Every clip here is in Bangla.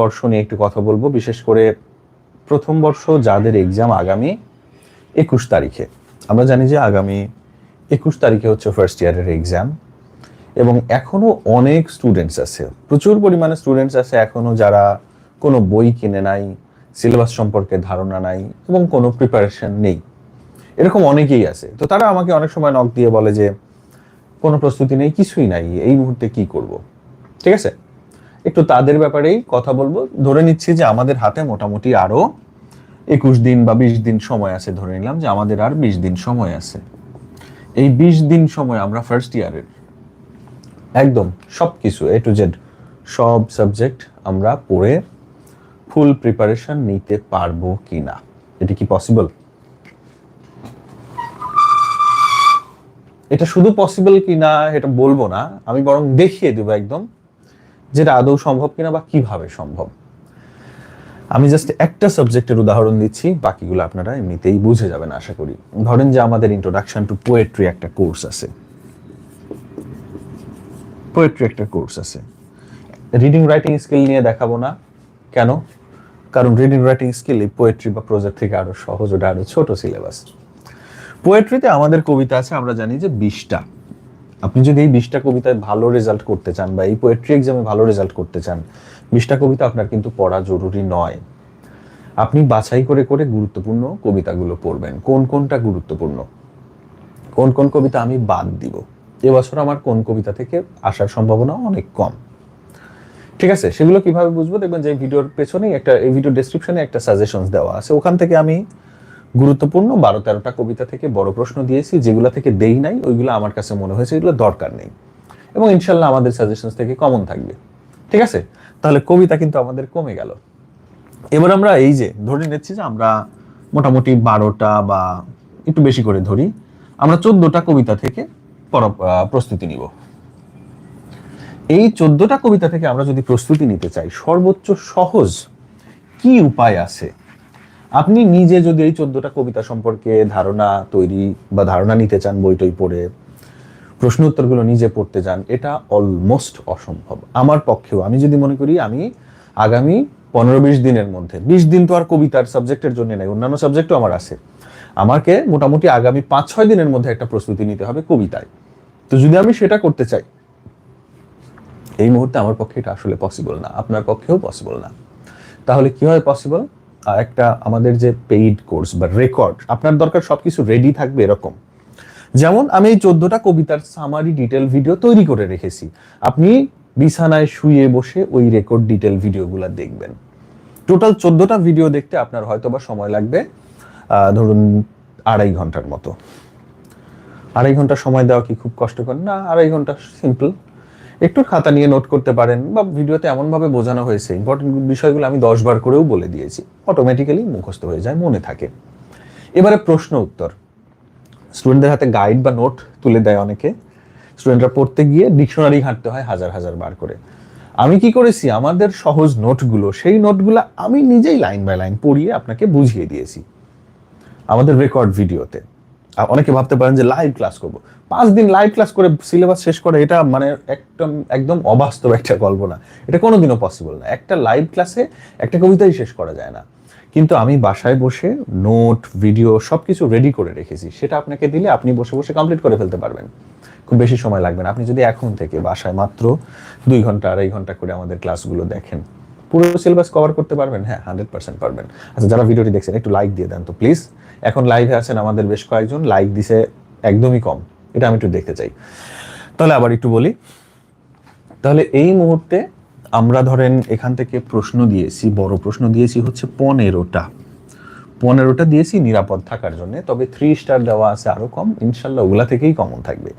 বর্ষ নিয়ে একটু কথা বলব। বিশেষ করে প্রথম বর্ষ যাদের এক্সাম আগামী একুশ তারিখে। আমরা জানি যে আগামী একুশ তারিখে হচ্ছে ফার্স্ট ইয়ারের এক্সাম এবং এখনও অনেক স্টুডেন্টস আছে। প্রচুর পরিমাণে স্টুডেন্টস আছে এখনও যারা কোনো বই কিনে নাই সিলেবাস সম্পর্কে ধারণা নাই এবং কোনো প্রিপারেশন নেই। এরকম অনেকেই আছে। তো তারা আমাকে অনেক সময় নক দিয়ে বলে যে, কোনো প্রস্তুতি নেই, কিছুই নাই, এই মুহূর্তে কি করব? ঠিক আছে? একটু তাদের ব্যাপারেই কথা বলব। ধরে নিচ্ছি যে আমাদের হাতে মোটামুটি আরও একুশ দিন বা বিশ দিন সময় আছে, ধরে নিলাম যে আমাদের আর বিশ দিন সময় আছে। এই বিশ দিন সময় আমরা ফার্স্ট ইয়ারের একদম সব কিছু এ টু জেড সব সাবজেক্ট আমরা পড়ে ফুল প্রিপারেশন নিতে পারব কি না এটা কি পসিবল এটা শুধু পসিবল কি না এটা বলব না, আমি বরং দেখিয়ে দেবো একদম। যেটা আদৌ সম্ভব কিনা বা কীভাবে সম্ভব? আমি জাস্ট একটা সাবজেক্টের উদাহরণ দিচ্ছি, বাকিগুলো আপনারা এমনিতেই বুঝে যাবেন, আশা করি। ধরেন যে আমাদের ইন্ট্রোডাকশন টু পোয়েট্রি একটা কোর্স আছে। পোয়েট্রি একটা কোর্স আছে। রিডিং রাইটিং স্কিল নিয়ে দেখাবো না। কেন? কারণ রিডিং রাইটিং স্কিল এই পোয়েট্রি বা প্রজেক্ট থেকে আরও সহজ, ওটা আরও ছোট সিলেবাস পোয়েট্রিতে আমাদের কবিতা আছে, আমরা জানি যে বিশটা। আপনি যদি এই বিশটা কবিতায় ভালো রেজাল্ট করতে চান বা এই পোয়েট্রি এক্সামে ভালো রেজাল্ট করতে চান, বিশটা কবিতা আপনার কিন্তু পড়া জরুরি নয়। আপনি বাছাই করে করে গুরুত্বপূর্ণ কবিতাগুলো পড়বেন। কোন কোনটা গুরুত্বপূর্ণ? কোন কোন কবিতা আমি বাদ দিব? এবছর আমার কোন কবিতা থেকে আসার সম্ভাবনা অনেক কম। ঠিক আছে, সেগুলো কীভাবে বুঝব? দেখবেন যে ভিডিওর পেছনেই একটা, এই ভিডিও ডেসক্রিপশনে একটা সাজেশনস দেওয়া আছে। ওখান থেকে আমি গুরুত্বপূর্ণ। বারো, তেরোটা কবিতা থেকে বড় প্রশ্ন দিয়েছি, যেগুলো থেকে দেই নাই, ওইগুলো আমার কাছে মনে হয়েছে, এগুলো দরকার নেই। এবং ইনশাল্লাহ আমাদের সাজেশনস থেকে কমন থাকবে। ঠিক আছে? তাহলে কবিতা কিন্তু আমাদের কমে গেল। এবার আমরা এই যে, ধরে নিচ্ছি যে আমরা মোটামুটি বারোটা বা একটু বেশি করে ধরি, আমরা চোদ্দটা কবিতা থেকে প্রস্তুতি নিব। এই চোদ্দটা কবিতা থেকে আমরা যদি প্রস্তুতি নিতে চাই, সর্বোচ্চ সহজ কি উপায় আছে? আপনি নিজে যদি এই চোদ্দটা কবিতা সম্পর্কে ধারণা তৈরি বা ধারণা নিতে চান বই টই পড়ে প্রশ্ন উত্তরগুলো নিজে পড়তে যান, এটা অলমোস্ট অসম্ভব। আমার পক্ষেও, আমি যদি মনে করি আমি আগামী পনেরো বিশ দিনের মধ্যে, বিশ দিন তো আর কবিতার সাবজেক্টের জন্য নেই, অন্যান্য সাবজেক্টও আমার আছে। আমাকে মোটামুটি আগামী পাঁচ, ছয় দিনের মধ্যে একটা প্রস্তুতি নিতে হবে কবিতায়। তো যদি আমি সেটা করতে চাই, এই মুহূর্তে আমার পক্ষে এটা আসলে পসিবল না, আপনার পক্ষেও পসিবল না। তাহলে কীভাবে পসিবল একটা আমাদের যে পেইড কোর্স বা রেকর্ড আপনার দরকার সবকিছু রেডি থাকবে এরকম। যেমন আমি এই চোদ্দটা কবিতার সামারি ডিটেল ভিডিও তৈরি করে রেখেছি। আপনি বিছানায় শুয়ে বসে ওই রেকর্ড ডিটেল ভিডিওগুলো দেখবেন। টোটাল চোদ্দটা ভিডিও দেখতে আপনার হয়তো বা সময় লাগবে ধরুন আড়াই ঘণ্টার মতো। আড়াই ঘণ্টা সময় দেওয়া কি খুব কষ্টকর? না, আড়াই ঘণ্টা সিম্পল একটু খাতা নিয়ে নোট করতে পারেন বা ভিডিওতে এমনভাবে বোঝানো হয়েছে। ইম্পর্টেন্ট বিষয়গুলো আমি দশ বার করেও বলে দিয়েছি। অটোমেটিক্যালি মুখস্থ হয়ে যায়, মনে থাকে। এবারে প্রশ্ন উত্তর। স্টুডেন্টদের হাতে গাইড বা নোট তুলে দেয় অনেকে। স্টুডেন্টরা পড়তে গিয়ে ডিকশনারি ঘাঁটতে হয় হাজার হাজার বার করে। আমি কি করেছি? আমাদের সহজ নোটগুলো সেই নোটগুলো আমি নিজেই লাইন বাই লাইন পড়িয়ে আপনাকে বুঝিয়ে দিয়েছি। আমাদের রেকর্ড ভিডিওতে অনেকে ভাবতে পারেন যে লাইভ ক্লাস করব। পাঁচ দিন লাইভ ক্লাস করে সিলেবাস শেষ করে, এটা মানে একদম একদম অবাস্তব একটা কল্পনা। এটা কোনোদিনও পসিবল না। একটা লাইভ ক্লাসে একটা কবিতাই শেষ করা যায় না। কিন্তু আমি বাসায় বসে নোট ভিডিও সবকিছু রেডি করে রেখেছি। সেটা আপনাকে দিলে আপনি বসে বসে কমপ্লিট করে ফেলতে পারবেন। খুব বেশি সময় লাগবে না। আপনি যদি এখন থেকে বাসায় মাত্র দুই ঘণ্টা, আড়াই ঘণ্টা করে আমাদের ক্লাসগুলো দেখেন পুরো সিলেবাস কভার করতে পারবেন? হ্যাঁ হান্ড্রেড পার্সেন্ট পারবেন। আচ্ছা যারা ভিডিওটি দেখছেন, একটু লাইক দিয়ে দেন তো প্লিজ এখন লাইভে আছেন আমাদের বেশ কয়েকজন লাইক দিছে একদমই কম। এটা আমি একটু দেখতে চাই। তাহলে আবার একটু বলি। তাহলে এই মুহূর্তে আমরা ধরেন এখান থেকে প্রশ্ন দিয়েছি, বড় প্রশ্ন দিয়েছি হচ্ছে পনেরোটা। পনেরোটা দিয়েছি নিরাপদ থাকার জন্য, তবে থ্রি স্টার দেওয়া আছে আরও কম, ইনশাল্লাহ ওগুলা থেকেই কমন থাকবে।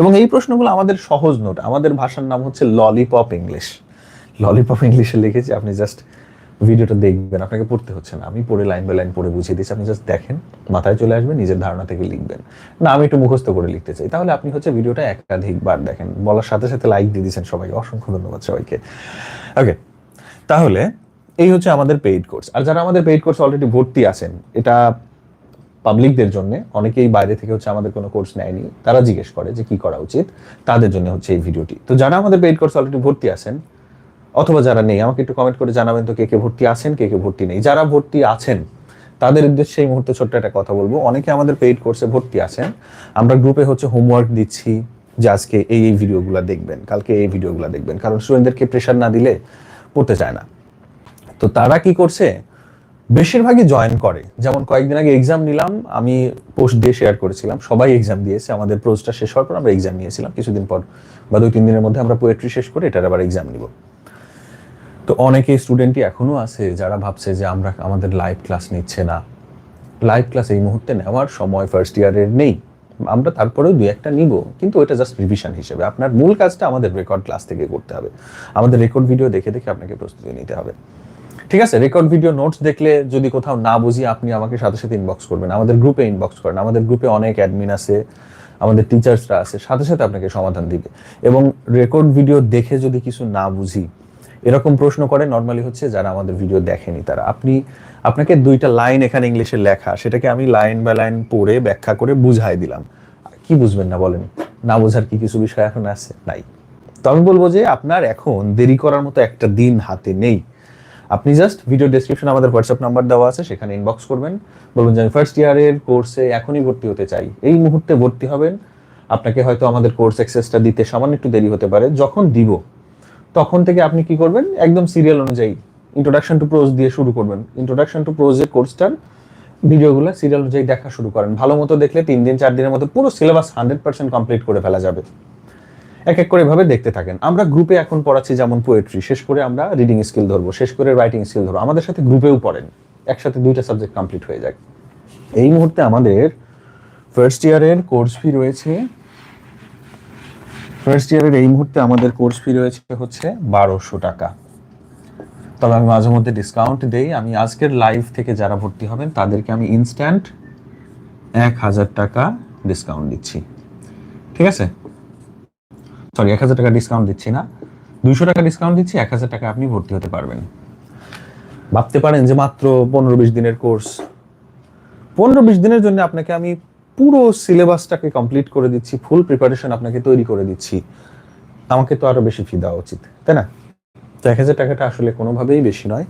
এবং এই প্রশ্নগুলো আমাদের সহজ নোট আমাদের ভাষার নাম হচ্ছে ললিপপ ইংলিশ ললিপপ ইংলিশে লিখেছি আপনি জাস্ট ভিডিওটা দেখবেন, আপনাকে পড়তে হচ্ছে না। আমি পড়ে লাইন বাই লাইন পড়ে বুঝিয়ে দিচ্ছি আপনি জাস্ট দেখেন, মাথায় চলে আসবে, নিজের ধারণা থেকে লিখবেন। না, আমি একটু মুখস্থ করে লিখতে চাই। তাহলে আপনি হচ্ছে ভিডিওটা একাধিকবার দেখেন। বলার সাথে সাথে লাইক দিয়ে দিয়েছেন সবাইকে। অসংখ্য ধন্যবাদ সবাইকে। ওকে তাহলে এই হচ্ছে আমাদের পেইড কোর্স আর যারা আমাদের পেইড কোর্স অলরেডি ভর্তি আছেন, এটা পাবলিকদের জন্য, অনেকেই বাইরে থেকে হচ্ছে আমাদের কোনো কোর্স নেয়নি, তারা জিজ্ঞেস করে যে কি করা উচিত, তাদের জন্য হচ্ছে এই ভিডিওটি তো যারা আমাদের পেইড কোর্স অলরেডি ভর্তি আছেন অথবা যারা নেই, আমাকে একটু কমেন্ট করে জানাবেন তো কে কে ভর্তি আছেন, কে কে ভর্তি নেই। যারা ভর্তি আছেন, তাদের উদ্দেশ্যে এই মুহূর্তে ছোট্ট একটা কথা বলব। অনেকে আমাদের পেইড কোর্সে ভর্তি আছেন। আমরা গ্রুপে হচ্ছে হোমওয়ার্ক দিচ্ছি যে আজকে এই এই ভিডিওগুলো দেখবেন, কালকে এই ভিডিওগুলো দেখবেন। কারণ স্টুডেন্টদেরকে প্রেশার না দিলে পড়তে চায় না। তো তারা কি করছে? বেশিরভাগই জয়েন করে। যেমন কয়েকদিন আগে এক্সাম নিলাম, আমি পোস্ট দিয়ে শেয়ার করেছিলাম। সবাই এক্সাম দিয়েছে। আমাদের প্রোজটা শেষ হওয়ার পর আমরা এক্সাম নিয়েছিলাম। কিছুদিন পর বা দুই, তিন দিনের মধ্যে আমরা পোয়েট্রি শেষ করে এটার আবার এক্সাম নিব। তো অনেকে স্টুডেন্টই এখনও আছে যারা ভাবছে যে আমরা আমাদের লাইভ ক্লাস নিচ্ছে না। লাইভ ক্লাস এই মুহূর্তে নেওয়ার সময় ফার্স্ট ইয়ারের নেই। আমরা তারপরেও দুই একটা নিব, কিন্তু ওটা জাস্ট রিভিশন হিসেবে। আপনার মূল কাজটা আমাদের রেকর্ড ক্লাস থেকে করতে হবে। আমাদের রেকর্ড ভিডিও দেখে দেখে আপনাকে প্রস্তুতি নিতে হবে। ঠিক আছে রেকর্ড ভিডিও নোটস দেখলে যদি কোথাও না বুঝি, আপনি আমাকে সাথে সাথে ইনবক্স করবেন। আমাদের গ্রুপে ইনবক্স করেন। আমাদের গ্রুপে অনেক অ্যাডমিন আছে, আমাদের টিচার্সরা আছে, সাথে সাথে আপনাকে সমাধান দিবে। এবং রেকর্ড ভিডিও দেখে যদি কিছু না বুঝি এরকম প্রশ্ন করে নর্মালি হচ্ছে যারা আমাদের ভিডিও দেখেনি তারা। আপনি, আপনাকে দুইটা লাইন এখানে ইংলিশে লেখা, সেটাকে আমি লাইন বাই লাইন পড়ে, ব্যাখ্যা করে বুঝাই দিলাম। কি বুঝবেন না বলেন? না বোঝার কি কিছু বিষয় এখন আছে? নাই। তো আমি বলব যে আপনার এখন দেরি করার মতো একটা দিন হাতে নেই। আপনি জাস্ট ভিডিও ডেসক্রিপশন আমাদের হোয়াটসঅ্যাপ নাম্বার দেওয়া আছে, সেখানে ইনবক্স করবেন। বলবেন যে আমি ফার্স্ট ইয়ারের কোর্সে এখনই ভর্তি হতে চাই। এই মুহূর্তে ভর্তি হবেন। আপনাকে হয়তো আমাদের কোর্স অ্যাক্সেসটা দিতে সামান্য একটু দেরি হতে পারে। যখন দিব তখন থেকে আপনি কি করবেন? একদম সিরিয়াল অনুযায়ী ইন্ট্রোডাকশন টু প্রোজ দিয়ে শুরু করবেন। ইন্ট্রোডাকশন টু প্রোজ প্রোজের কোর্সটার ভিডিওগুলো সিরিয়াল অনুযায়ী দেখা শুরু করেন। ভালো মতো দেখলে তিন দিন, চার দিনের মধ্যে পুরো সিলেবাস হান্ড্রেড পার্সেন্ট কমপ্লিট করে ফেলা যাবে। এক এক করে এভাবে দেখতে থাকেন। আমরা গ্রুপে এখন পড়াচ্ছি যেমন পোয়েট্রি শেষ করে আমরা রিডিং স্কিল ধরবো, শেষ করে রাইটিং স্কিল ধরবো। আমাদের সাথে গ্রুপেও পড়েন। একসাথে দুইটা সাবজেক্ট কমপ্লিট হয়ে যায়। এই মুহূর্তে আমাদের ফার্স্ট ইয়ারের কোর্স ফি রয়েছে ফার্স্ট ইয়ারের এই মুহূর্তে আমাদের কোর্স ফি রয়েছে হচ্ছে বারোশো টাকা। তবে আমি মাঝে মধ্যে ডিসকাউন্ট দেই। আমি আজকের লাইভ থেকে যারা ভর্তি হবেন, তাদেরকে আমি ইনস্ট্যান্ট এক হাজার টাকা ডিসকাউন্ট দিচ্ছি। ঠিক আছে? সরি এক হাজার টাকা ডিসকাউন্ট দিচ্ছি না। দুইশো টাকা ডিসকাউন্ট দিচ্ছি, এক হাজার টাকা আপনি ভর্তি হতে পারবেন। ভাবতে পারেন যে মাত্র পনেরো বিশ দিনের কোর্স পনেরো বিশ দিনের জন্য আপনাকে আমি পুরো সিলেবাসটাকে কমপ্লিট করে দিচ্ছি ফুল প্রিপারেশন আপনাকে তৈরি করে দিচ্ছি। আমাকে তো আরও বেশি ফি দেওয়া উচিত, তাই না? তো এক হাজার টাকাটা আসলে কোনোভাবেই বেশি নয়।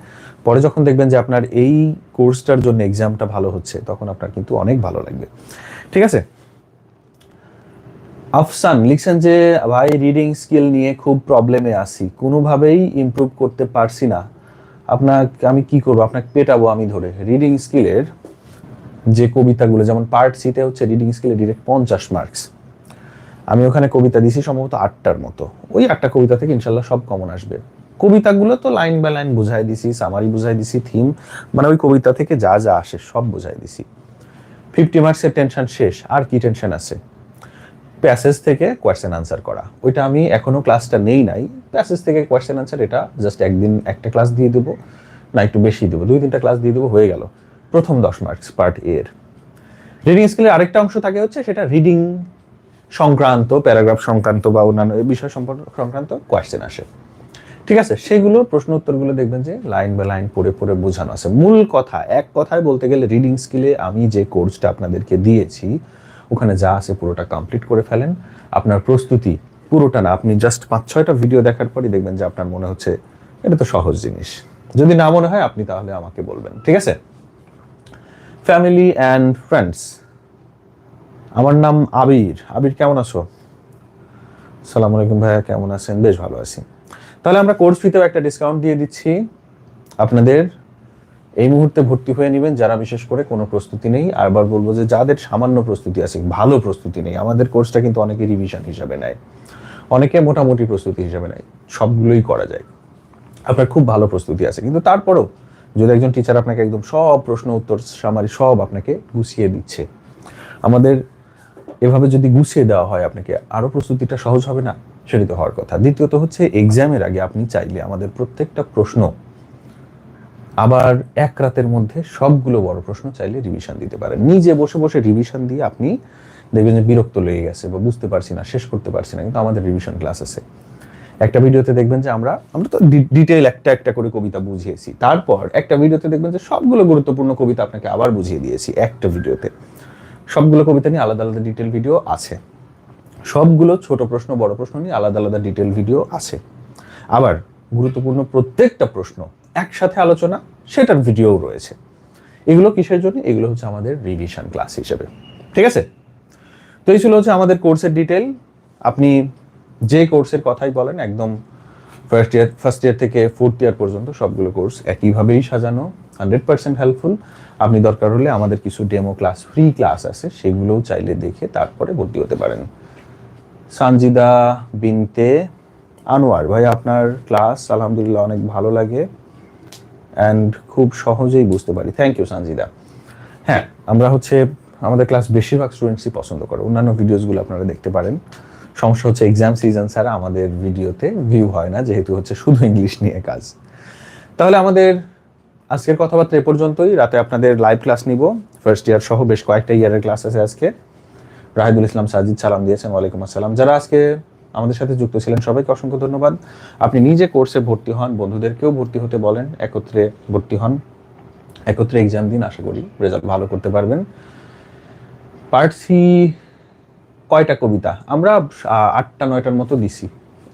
পরে যখন দেখবেন যে আপনার এই কোর্সটার জন্য এক্সামটা ভালো হচ্ছে, তখন আপনার কিন্তু অনেক ভালো লাগবে। ঠিক আছে? আফসান লিখছেন যে, ভাই রিডিং স্কিল নিয়ে খুব প্রবলেমে আছি। কোনোভাবেই ইমপ্রুভ করতে পারছি না। আপনাকে, আমি কি করব? আপনাকে পেটাবো আমি ধরে। রিডিং স্কিলের যে কবিতাগুলো, যেমন পার্ট সিতে হচ্ছে রিডিং স্কিলে ডিরেক্ট পঞ্চাশ মার্কস আমি ওখানে কবিতা দিছি সম্ভবত আটটার মতো। ওই আটটা কবিতা থেকে ইনশাল্লাহ সব কমন আসবে। কবিতাগুলো তো লাইন বাই লাইন বুঝাই দিছি সামারি বুঝাই দিছি থিম মানে ওই কবিতা থেকে যা যা আসে সব বুঝাই দিছি। ফিফটি মার্কসের টেনশন শেষ, আর কি টেনশন আছে? প্যাসেজ থেকে কোয়েশ্চেন আনসার করা। ওইটা আমি এখনও ক্লাসটা নেই নাই। প্যাসেজ থেকে কোয়েশ্চেন আনসার এটা জাস্ট একদিন একটা ক্লাস দিয়ে দেবো, না একটু বেশি দেবো, দুই তিনটা ক্লাস দিয়ে দেবো, হয়ে গেল। প্রথম দশ মার্কস পার্ট এর। রিডিং স্কিলের আরেকটা অংশ থাকে হচ্ছে সেটা রিডিং সংক্রান্ত প্যারাগ্রাফ সংক্রান্ত বা অন্যান্য বিষয় সম্পর্ক সংক্রান্ত কোয়েশ্চেন আসে। ঠিক আছে সেগুলো প্রশ্ন উত্তরগুলো দেখবেন যে লাইন বাই লাইন পড়ে পড়ে বোঝানো আছে। মূল কথা, এক কথায় বলতে গেলে রিডিং স্কিলে আমি যে কোর্সটা আপনাদেরকে দিয়েছি, ওখানে যা আছে পুরোটা কমপ্লিট করে ফেলেন। আপনার প্রস্তুতি পুরোটা না, আপনি জাস্ট পাঁচ, ছয়টা ভিডিও দেখার পরই দেখবেন যে আপনার মনে হচ্ছে এটা তো সহজ জিনিস। যদি না মনে হয় আপনি তাহলে আমাকে বলবেন, ঠিক আছে? ফ্যামিলি অ্যান্ড ফ্রেন্ডস আমার নাম আবির। আবির, কেমন আছো? সালাম আলাইকুম ভাইয়া, কেমন আছেন? বেশ ভালো আছি। তাহলে আমরা কোর্স ফিতেও একটা ডিসকাউন্ট দিয়ে দিচ্ছি। আপনাদের এই মুহূর্তে ভর্তি হয়ে নেবেন, যারা বিশেষ করে কোনো প্রস্তুতি নেই। আবার বলব যে যাদের সামান্য প্রস্তুতি আছে, ভালো প্রস্তুতি নেই, আমাদের কোর্সটা কিন্তু অনেকে রিভিশন হিসাবে নেয়। অনেকে মোটামুটি প্রস্তুতি হিসাবে নেয়। সবগুলোই করা যায়। আপনার খুব ভালো প্রস্তুতি আছে। কিন্তু তারপরেও যদি একজন টিচার আপনাকে একদম সব প্রশ্ন, উত্তর সামারি সব আপনাকে গুছিয়ে দিচ্ছে, আমাদের এভাবে যদি গুছিয়ে দেওয়া হয় আপনাকে, আরও প্রস্তুতিটা সহজ হবে না? সেটি তো হওয়ার কথা। দ্বিতীয়ত হচ্ছে এক্সামের আগে আপনি চাইলে আমাদের প্রত্যেকটা প্রশ্ন আবার এক রাতের মধ্যে সবগুলো বড় প্রশ্ন চাইলে রিভিশন দিতে পারেন। নিজে বসে বসে রিভিশন দিয়ে আপনি দেখবেন যে বিরক্ত লেগে গেছে বা বুঝতে পারছি না, শেষ করতে পারছি না, কিন্তু আমাদের রিভিশন ক্লাস আছে। একটা ভিডিওতে দেখবেন যে আমরা আমরা তো ডিটেইল একটা একটা করে কবিতা বুঝিয়েছি। তারপর একটা ভিডিওতে দেখবেন যে সবগুলো গুরুত্বপূর্ণ কবিতা আপনাকে আবার বুঝিয়ে দিয়েছি একটা ভিডিওতে। সবগুলো কবিতা নিয়ে আলাদা আলাদা ডিটেল ভিডিও আছে। সবগুলো ছোট প্রশ্ন, বড় প্রশ্ন নিয়ে আলাদা আলাদা ডিটেল ভিডিও আছে। আবার গুরুত্বপূর্ণ প্রত্যেকটা প্রশ্ন একসাথে আলোচনা, সেটার ভিডিও রয়েছে। এগুলো কিসের জন্য? এগুলো হচ্ছে আমাদের রিভিশন ক্লাস হিসেবে। ঠিক আছে? তো এই ছিল হচ্ছে আমাদের কোর্সের ডিটেল আপনি যে কোর্সের কথাই বলেন, একদম ফার্স্ট ইয়ার ফার্স্ট ইয়ার থেকে ফোর্থ ইয়ার পর্যন্ত সবগুলো কোর্স একইভাবেই সাজানো হান্ড্রেড পার্সেন্ট হেল্পফুল আপনি দরকার হলে আমাদের কিছু ডেমো ক্লাস ফ্রি ক্লাস আছে, সেগুলোও চাইলে দেখে তারপরে ভর্তি হতে পারেন। সানজিদা বিনতে আনোয়ার, ভাই আপনার ক্লাস আলহামদুলিল্লাহ অনেক ভালো লাগে অ্যান্ড খুব সহজেই বুঝতে পারি। Thank you Sanjida. হ্যাঁ আমরা হচ্ছে আমাদের ক্লাস বেশিরভাগ স্টুডেন্টসই পছন্দ করে। অন্যান্য ভিডিওসগুলো আপনারা দেখতে পারেন। সমস্যা হচ্ছে এক্সাম সিজন ছাড়া আমাদের ভিডিওতে ভিউ হয় না, যেহেতু হচ্ছে শুধু ইংলিশ নিয়ে কাজ। তাহলে আমাদের আজকের কথাবার্তা এ পর্যন্তই। রাতে আপনাদের লাইভ ক্লাস নিব। ফার্স্ট ইয়ার সহ বেশ কয়েকটা ইয়ারের ক্লাস আছে আজকে। রাহিদুল ইসলাম, সাজিদ সালাম দিয়েছেন, ওয়ালাইকুম আসসালাম। যারা আজকে আমাদের সাথে যুক্ত ছিলেন, সবাইকে অসংখ্য ধন্যবাদ। আপনি নিজে কোর্সে ভর্তি হন, বন্ধুদেরকেও ভর্তি হতে বলেন, একত্রে ভর্তি হন। একত্রে এক্সাম দিন, আশা করি রেজাল্ট ভালো করতে পারবেন। পার্ট সি কয়টা কবিতা? আমরা আটটা, নয়টার মতো দিছি।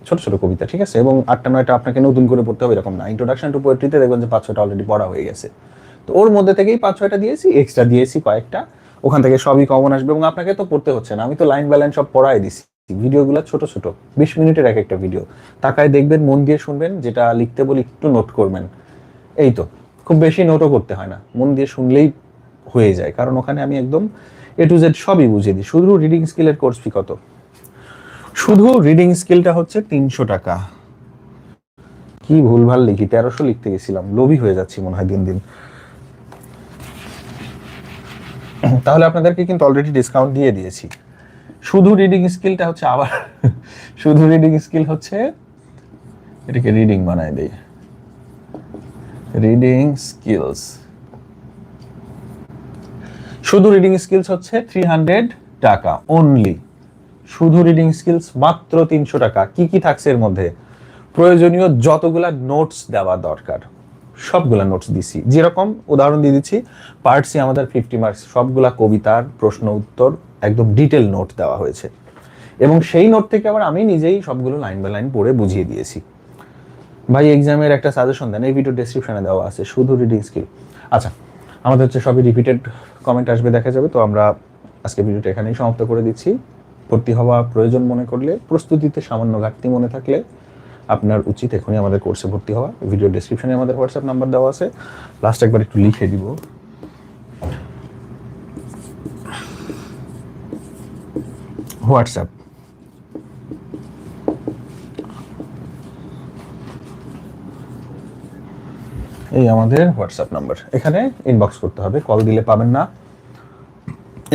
ছোট ছোট কবিতা, ঠিক আছে? এবং আটটা, নয়টা আপনাকে নতুন করে পড়তে হবে এরকম না। ইন্ট্রোডাকশন টু পোয়েট্রিতে দেখবেন যে পাঁচ ছয়টা অলরেডি পড়া হয়ে গেছে। তো ওর মধ্যে থেকেই পাঁচ ছয়টা দিয়েছি এক্সট্রা দিয়েছি কয়েকটা। ওখান থেকে সবই কমন আসবে এবং আপনাকে তো পড়তে হচ্ছে না। আমি তো লাইন লাইন সব পড়াই দিছি। ভিডিওগুলো ছোট ছোট, বিশ মিনিটের এক একটা ভিডিও তাকায় দেখবেন, মন দিয়ে শুনবেন, যেটা লিখতে বলি, একটু নোট করবেন। এই তো। খুব বেশি নোটও করতে হয় না। মন দিয়ে শুনলেই হয়ে যায়। কারণ ওখানে আমি একদম এ টু জেড সবই বুঝিয়ে দিই। শুধু রিডিং স্কিলের কোর্স ফি কত? শুধু রিডিং স্কিলটা হচ্ছে তিনশো টাকা। কি ভুলভাল লিখি, তেরোশো লিখতে গেছিলাম। লোভী হয়ে যাচ্ছি মনে হয় দিন দিন। তাহলে আপনাদেরকে কিন্তু অলরেডি ডিসকাউন্ট দিয়ে দিয়েছি। শুধু রিডিং স্কিলটা হচ্ছে আবার, শুধু রিডিং স্কিল হচ্ছে, এটাকে রিডিং বানায় দেই। রিডিং স্কিলস শুধু রিডিং স্কিলস হচ্ছে থ্রি হান্ড্রেড টাকা অনলি শুধু রিডিং স্কিলস মাত্র তিনশো টাকা। কি কি থাকছে এর মধ্যে? প্রয়োজনীয় যতগুলা নোটস দেওয়া দরকার। সবগুলা নোটস দিছি। যেরকম উদাহরণ দিয়ে দিচ্ছি পার্ট সি আমাদের ফিফটি মার্কস সবগুলা কবিতার প্রশ্ন উত্তর, একদম ডিটেল নোট দেওয়া হয়েছে। এবং সেই নোট থেকে আবার আমি নিজেই সবগুলো লাইন বাই লাইন পড়ে বুঝিয়ে দিয়েছি। ভাই এক্সামের একটা সাজেশন দেন, এই ভিডিও ডেসক্রিপশনে দেওয়া আছে, শুধু রিডিং স্কিল আচ্ছা আমাদের হচ্ছে সবই রিপিটেড কমেন্ট আসবে, দেখা যাবে। তো আমরা আজকে ভিডিওটা এখানেই সমাপ্ত করে দিচ্ছি। ভর্তি হওয়া প্রয়োজন মনে করলে, প্রস্তুতিতে সামান্য ঘাটতি মনে থাকলে আপনার উচিত এখনই আমাদের কোর্সে ভর্তি হওয়া। ভিডিও ডিসক্রিপশনে আমাদের হোয়াটসঅ্যাপ নাম্বার দেওয়া আছে। লাস্ট একবার একটু লিখে দিব। হোয়াটসঅ্যাপ এই আমাদের হোয়াটসঅ্যাপ নাম্বার এখানে ইনবক্স করতে হবে, কল দিলে পাবেন না।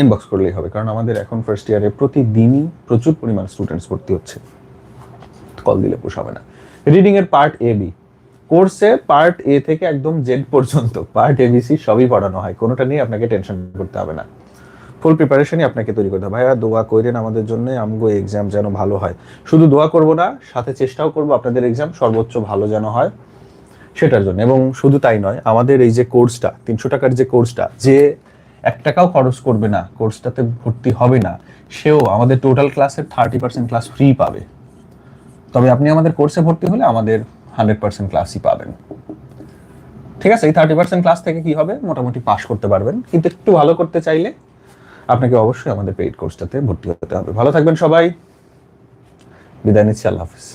ইনবক্স করলেই হবে, কারণ আমাদের এখন ফার্স্ট ইয়ারে প্রতিদিনই প্রচুর পরিমাণ স্টুডেন্টস ভর্তি হচ্ছে। কল দিলে পোষাবে না। রিডিং এর পার্ট এ বি কোর্সে পার্ট এ থেকে একদম জেড পর্যন্ত পার্ট এ বি সি সবই পড়ানো হয়। কোনোটা নিয়ে আপনাকে টেনশন করতে হবে না। ফুল প্রিপারেশনই আপনাকে তৈরি করতে হবে। ভাইয়া, দোয়া করেন আমাদের জন্য, আমগো এক্সাম যেন ভালো হয়। শুধু দোয়া করব না, সাথে চেষ্টাও করব আপনাদের এক্সাম সর্বোচ্চ ভালো যেন হয়। সেটার জন্য। এবং শুধু তাই নয়, আমাদের এই যে কোর্সটা তিনশো টাকার যে কোর্সটা যে এক টাকাও খরচ করবে না কোর্সটাতে ভর্তি হবে না, সেও আমাদের টোটাল ক্লাসের থার্টি পার্সেন্ট ক্লাস ফ্রি পাবে। তবে আপনি আমাদের কোর্সে ভর্তি হলে আমাদের হান্ড্রেড পার্সেন্ট ক্লাসই পাবেন। ঠিক আছে, এই থার্টি পার্সেন্ট ক্লাস থেকে কি হবে? মোটামুটি পাস করতে পারবেন। কিন্তু একটু ভালো করতে চাইলে আপনাকে অবশ্যই আমাদের পেইড কোর্সটাতে ভর্তি হতে হবে। ভালো থাকবেন সবাই। বিদায় নিচ্ছি, আল্লাহ হাফিজ।